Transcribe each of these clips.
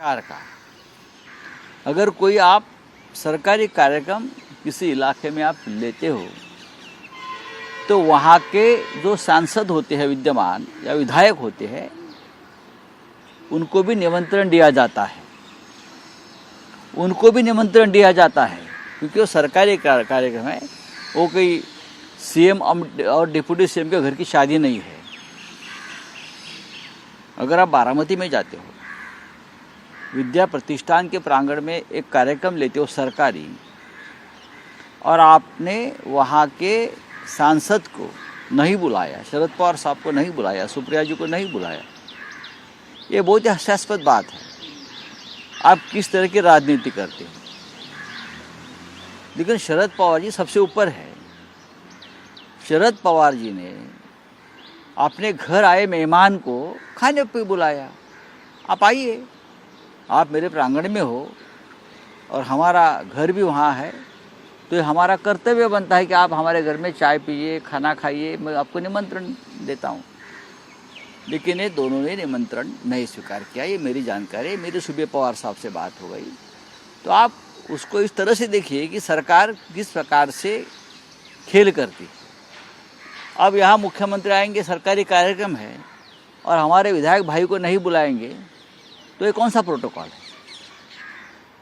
सरकार का। अगर कोई आप सरकारी कार्यक्रम किसी इलाके में आप लेते हो तो वहाँ के जो सांसद होते हैं, विद्यमान या विधायक होते हैं, उनको भी निमंत्रण दिया जाता है। उनको भी निमंत्रण दिया जाता है, क्योंकि वो सरकारी कार्यक्रम है। वो कोई सीएम और डिप्यूटी सीएम के घर की शादी नहीं है। अगर आप बारामती में जाते हो विद्या प्रतिष्ठान के प्रांगण में एक कार्यक्रम लेते हो सरकारी। और आपने वहाँ के सांसद को नहीं बुलाया, शरद पवार साहब को नहीं बुलाया, सुप्रिया जी को नहीं बुलाया। ये बहुत ही हास्यास्पद बात है। आप किस तरह की राजनीति करते हो? लेकिन शरद पवार जी सबसे ऊपर है। शरद पवार जी ने अपने घर आए मेहमान को खाने पे बुलाया। आप आइए। आप मेरे प्रांगण में हो और हमारा घर भी वहाँ है तो ये हमारा कर्तव्य बनता है कि आप हमारे घर में चाय पीजिए, खाना खाइए। मैं आपको निमंत्रण देता हूँ। लेकिन ये दोनों ने निमंत्रण नहीं स्वीकार किया। ये मेरी जानकारी मेरे सुबह पवार साहब से बात हो गई। तो आप उसको इस तरह से देखिए कि सरकार किस प्रकार से खेल करती अब यहाँ मुख्यमंत्री आएँगे, सरकारी कार्यक्रम है और हमारे विधायक भाई को नहीं बुलाएँगे तो ये कौन सा प्रोटोकॉल है?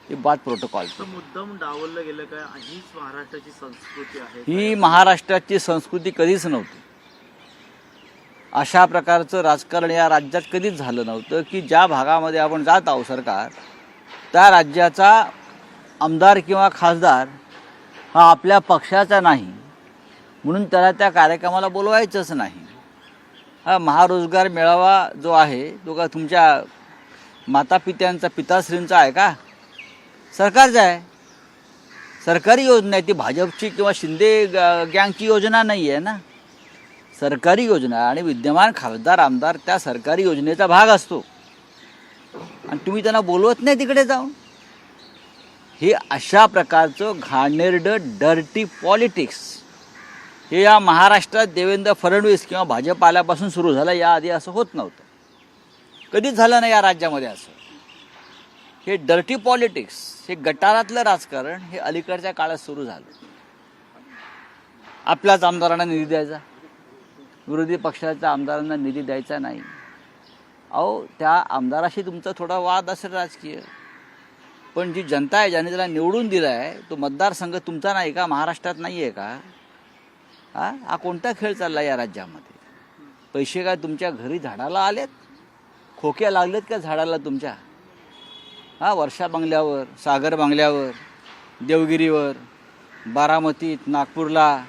ये बात प्रोटोकॉल मुद्दाम डावललं गेलं काय हीच महाराष्ट्राची संस्कृती आहे ही महाराष्ट्राची संस्कृती कधीच नव्हती. अशा प्रकारचं राजकारण या राज्यात कधीच झालं नव्हतं की ज्या भागामध्ये आपण जात आहोत सरकार त्या राज्याचा आमदार किंवा खासदार हा आपल्या पक्षाचा नाही. म्हणून त्याला त्या कार्यक्रमाला बोलवायचंच नाही. हा महारोजगार मेळावा जो आहे तो का तुमच्या माता पित्यांचा पिताश्रींचा आहे का? सरकारचा आहे. सरकारी योजना आहे ती भाजपची किंवा शिंदे ग- गँगची योजना नाही आहे ना? सरकारी योजना आणि विद्यमान खासदार आमदार त्या सरकारी योजनेचा भाग असतो. आणि तुम्ही त्यांना बोलवत नाही तिकडे जाऊन. हे अशा प्रकारचं घाणेरडं डर्टी पॉलिटिक्स हे या महाराष्ट्रात देवेंद्र फडणवीस किंवा भाजप आल्यापासून सुरू झालं. याआधी असं होत नव्हतं. कधीच झालं नाही या राज्यामध्ये असं. हे डर्टी पॉलिटिक्स हे गटारातलं राजकारण हे अलीकडच्या काळात सुरू झालं. आपल्याच आमदारांना निधी द्यायचा. विरोधी पक्षाच्या आमदारांना निधी द्यायचा नाही. अहो त्या आमदाराशी तुमचा थोडा वाद असेल राजकीय. पण जी जनता आहे ज्याने त्याला निवडून दिला आहे तो मतदारसंघ तुमचा नाही का? महाराष्ट्रात नाही आहे का? हा? हा कोणता खेळ चालला या राज्यामध्ये? पैसे काय तुमच्या घरी झाडाला आलेत? खोक्या लागलेत का झाडाला तुमच्या? हा वर्षा बंगल्यावर सागर बंगल्यावर देवगिरीवर बारामतीत नागपूरला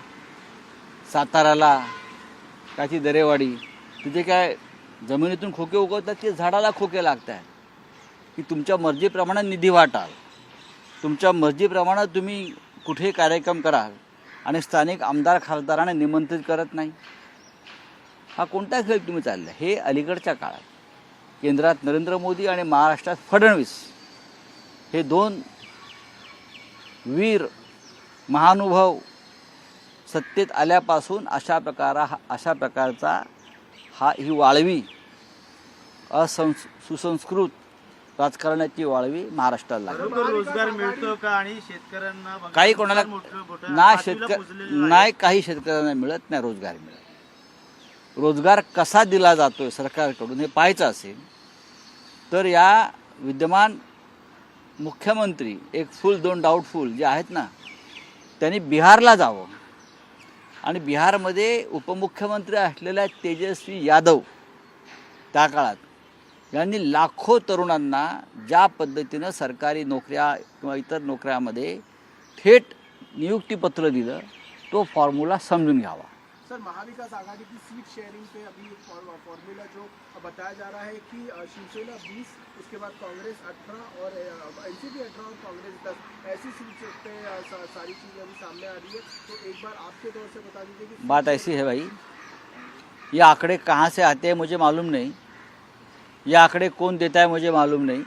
साताराला काची दरेवाडी तिथे काय जमिनीतून खोके उगवतात की झाडाला खोके लागत आहेत की तुमच्या मर्जीप्रमाणे निधी वाटाल. तुमच्या मर्जीप्रमाणे तुम्ही कुठे कार्यक्रम कराल आणि स्थानिक आमदार खासदारांना निमंत्रित करत नाही? हा कोणता खेळ तुम्ही चालला हे अलीकडच्या काळात. केंद्रात नरेंद्र मोदी आणि महाराष्ट्रात फडणवीस हे दोन वीर महानुभाव सत्तेत आल्यापासून अशा प्रकारा अशा प्रकारचा हा ही वाळवी असंस सुसंस्कृत राजकारणाची वाळवी महाराष्ट्राला लागली रोजगार मिळतो का आणि शेतकऱ्यांना काही कोणाला ना पाठीला शेतक पुजलेलं आहे. नाही काही शेतकऱ्यांना मिळत नाही रोजगार मिळत रोजगार कसा दिला जातो आहे सरकारकडून हे पाहायचं असेल तर या विद्यमान मुख्यमंत्री एक फुल दोन डाऊटफुल जे आहेत ना त्यांनी बिहारला जावं. आणि बिहारमध्ये उपमुख्यमंत्री असलेल्या तेजस्वी यादव त्या काळात यांनी लाखो तरुणांना ज्या पद्धतीनं सरकारी नोकऱ्या किंवा इतर नोकऱ्यामध्ये थेट नियुक्तीपत्र दिलं तो फॉर्म्युला समजून घ्यावा. सर, महाविकास आघाड़ी की सीट शेयरिंग पे अभी फॉर- फॉर्मूला जो बताया जा रहा है कि शिवसेना 20 उसके बाद कांग्रेस 18 और एनसीपी 18 और कांग्रेस 10 ऐसी सीट पे सारी चीज़ें अभी सामने आ रही है। तो एक बार आपके तौर से बता दीजिए कि बात ऐसी है भाई। ये आंकड़े कहाँ से आते हैं मुझे मालूम नहीं। ये आंकड़े कौन देता है मुझे मालूम नहीं।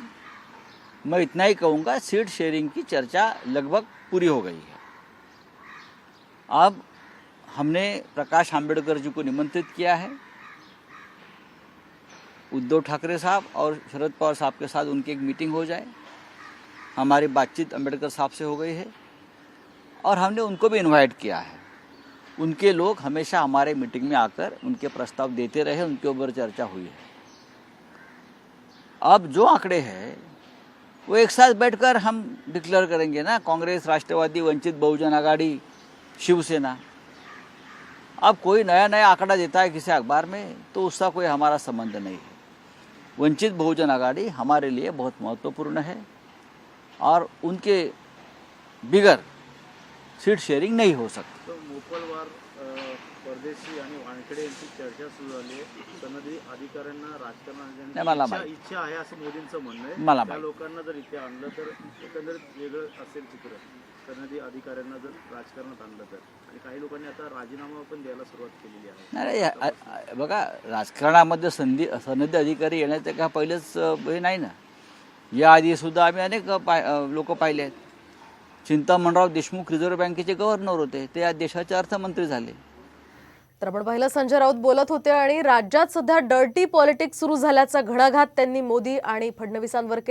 मैं इतना ही कहूँगा सीट शेयरिंग की चर्चा लगभग पूरी हो गई है। अब हमने प्रकाश आम्बेडकर जी को निमंत्रित किया है। उद्धव ठाकरे साहब और शरद पवार साहब के साथ उनकी एक मीटिंग हो जाए। हमारी बातचीत अंबेडकर साहब से हो गई है और हमने उनको भी इनवाइट किया है। उनके लोग हमेशा हमारे मीटिंग में आकर उनके प्रस्ताव देते रहे, उनके ऊपर चर्चा हुई है। अब जो आंकड़े हैं, वो एक साथ बैठकर हम डिक्लेयर करेंगे ना, कांग्रेस, राष्ट्रवादी, वंचित बहुजन आघाड़ी, शिवसेना। अब कोई नया नया आंकड़ा देता है किसी अखबार में तो उसका कोई हमारा संबंध नहीं है। वंचित बहुजन आघाड़ी हमारे लिए बहुत महत्वपूर्ण है और उनके बिगर सीट शेयरिंग नहीं हो सकती। अ, परदेशी आणि वानखेडे यांची चर्चा सुरू झाली आहे. सनदी अधिकाऱ्यांना नाही, मला इच्छा- माहीत. इच्छा आहे असं मोदींचं म्हणणं आहे. त्या माहीत. लोकांना जर इथे आणलं तर एकंदरीत वेगळं असेल चित्र. सनदी अधिकाऱ्यांना जर राजकारणात आणलं तर. आणि काही लोकांनी आता राजीनामा पण द्यायला सुरुवात केलेली आहे. नाही बघा राजकारणामध्ये संधी सनदी अधिकारी येण्याचं का पहिलेच अ, हे नाही ना. याआधी सुद्धा आम्ही अनेक पाय लोक पाहिले आहेत चिंतामणराव देशमुख रिझर्व्ह बँकेचे गव्हर्नर होते. ते या देशाचे अर्थमंत्री झाले. तर आपण पाहिलं संजय राऊत बोलत होते आणि राज्यात सध्या डर्टी पॉलिटिक्स सुरू झाल्याचा घणाघात त्यांनी मोदी आणि फडणवीसांवर केलेला